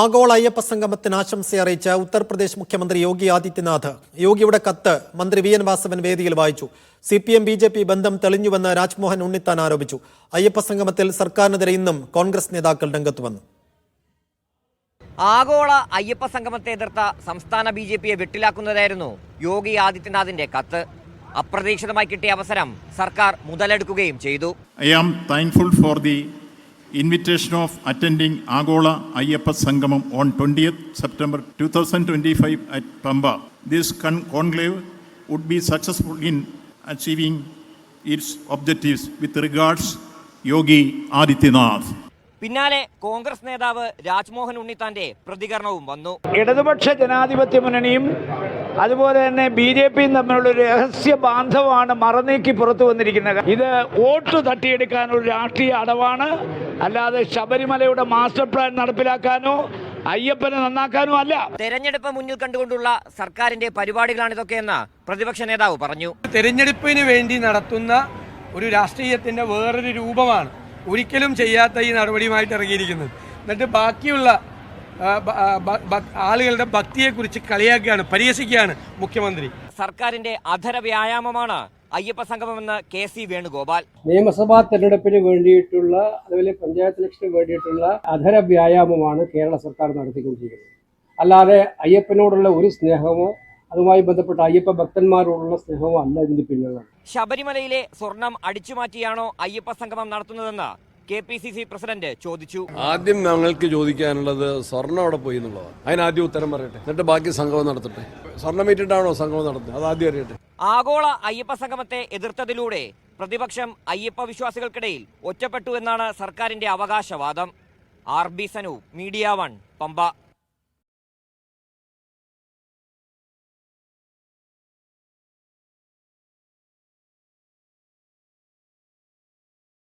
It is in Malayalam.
ആഗോള അയ്യപ്പ സംഗമത്തിന് ആശംസ അറിയിച്ച ഉത്തർപ്രദേശ് മുഖ്യമന്ത്രി യോഗി ആദിത്യനാഥ് യോഗിയുടെ കത്ത് മന്ത്രി വി എൻ വാസവൻ വേദിയിൽ വായിച്ചു. C P M B J P ബന്ധം തെളിഞ്ഞുവെന്ന് രാജ്മോഹൻ ഉണ്ണിത്താൻ ആരോപിച്ചു. അയ്യപ്പ സംഗമത്തിൽ സർക്കാരിനെതിരെ ഇന്നും കോൺഗ്രസ് നേതാക്കൾ രംഗത്ത് വന്നു. ആഗോള അയ്യപ്പ സംഗമത്തെ എതിർത്ത സംസ്ഥാന ബി ജെ പിയെ വെട്ടിലാക്കുന്നതായിരുന്നു യോഗി ആദിത്യനാഥിന്റെ കത്ത്. അപ്രതീക്ഷിതമായി കിട്ടിയ അവസരം സർക്കാർ മുതലെടുക്കുകയും ചെയ്തു. I am thankful for the invitation of attending Agola Ayyappa Sangamam on 20th September 2025 at Pamba. This con- conclave would be successful in achieving its objectives with regards Yogi Adityanath. പിന്നാലെ കോൺഗ്രസ് നേതാവ് രാജ്മോഹൻ ഉണ്ണിത്താന്റെ പ്രതികരണവും വന്നു ഇടതുപക്ഷ ജനാധിപത്യ മുന്നണിയും അതുപോലെ തന്നെ ബി ജെ പിയും തമ്മിലുള്ള ഒരു രഹസ്യ ബാന്ധവമാണ് മറനീക്കി പുറത്തു വന്നിരിക്കുന്നത്. ഇത് വോട്ട് തട്ടിയെടുക്കാനുള്ള രാഷ്ട്രീയ അടവാണ്. അല്ലാതെ ശബരിമലയുടെ മാസ്റ്റർ പ്ലാൻ നടപ്പിലാക്കാനോ അയ്യപ്പനെ നന്നാക്കാനോ അല്ല. തെരഞ്ഞെടുപ്പ് മുന്നിൽ കണ്ടുകൊണ്ടുള്ള സർക്കാരിന്റെ പരിപാടികളാണ് ഇതൊക്കെയെന്ന് പ്രതിപക്ഷ നേതാവ് പറഞ്ഞു. തെരഞ്ഞെടുപ്പിന് വേണ്ടി നടത്തുന്ന ഒരു രാഷ്ട്രീയത്തിന്റെ വേറൊരു രൂപമാണ് ഒരിക്കലും ചെയ്യാത്ത ഈ നടപടിയുമായിട്ട് ഇറങ്ങിയിരിക്കുന്നത്. എന്നിട്ട് ബാക്കിയുള്ള ആളുകളുടെ ഭക്തിയെക്കുറിച്ച് കളിയാക്കുകയാണ് പരിഹസിക്കുകയാണ് മുഖ്യമന്ത്രി. സർക്കാരിന്റെ അധര വ്യായാമമാണ് അയ്യപ്പ സംഗമമെന്ന് കെ സി വേണുഗോപാൽ. നിയമസഭാ തെരഞ്ഞെടുപ്പിന് വേണ്ടിയിട്ടുള്ള അതുപോലെ പഞ്ചായത്ത് ഇലക്ഷന് വേണ്ടിയിട്ടുള്ള അധര വ്യായാമമാണ് കേരള സർക്കാർ നടത്തിക്കൊണ്ടിരിക്കുന്നത്. അല്ലാതെ അയ്യപ്പനോടുള്ള ഒരു സ്നേഹമോ അതുമായി ബന്ധപ്പെട്ട അയ്യപ്പ ഭക്തന്മാരോടുള്ള സ്നേഹമോ അല്ല ഇതിന്റെ പിന്നിലുള്ളത്. ശബരിമലയിലെ സ്വർണം അടിച്ചുമാറ്റിയാണോ അയ്യപ്പ സംഗമം നടത്തുന്നതെന്ന് K P C C president ചോദിച്ചു. ആദ്യം ഞങ്ങൾക്ക് ചോദിക്കാനുള്ളത് സ്വർണം അവിടെ പോയി എന്നുള്ളതാണ്. അതിനാദ്യം ഉത്തരം പറയട്ടെ. എന്നിട്ട് ബാക്കി സംഗമം നടത്തട്ടെ. സ്വർണം വീട്ടിട്ടാണോ സംഗമം നടത്തുന്നത്? അത് ആദ്യം അറിയട്ടെ. ആഗോള അയ്യപ്പ സംഗമത്തെ എതിർത്തതിലൂടെ പ്രതിപക്ഷം അയ്യപ്പ വിശ്വാസികൾക്കിടയിൽ ഒറ്റപ്പെട്ടു എന്നാണ് സർക്കാരിന്റെ അവകാശവാദം. R B Sanu Media One Pampa.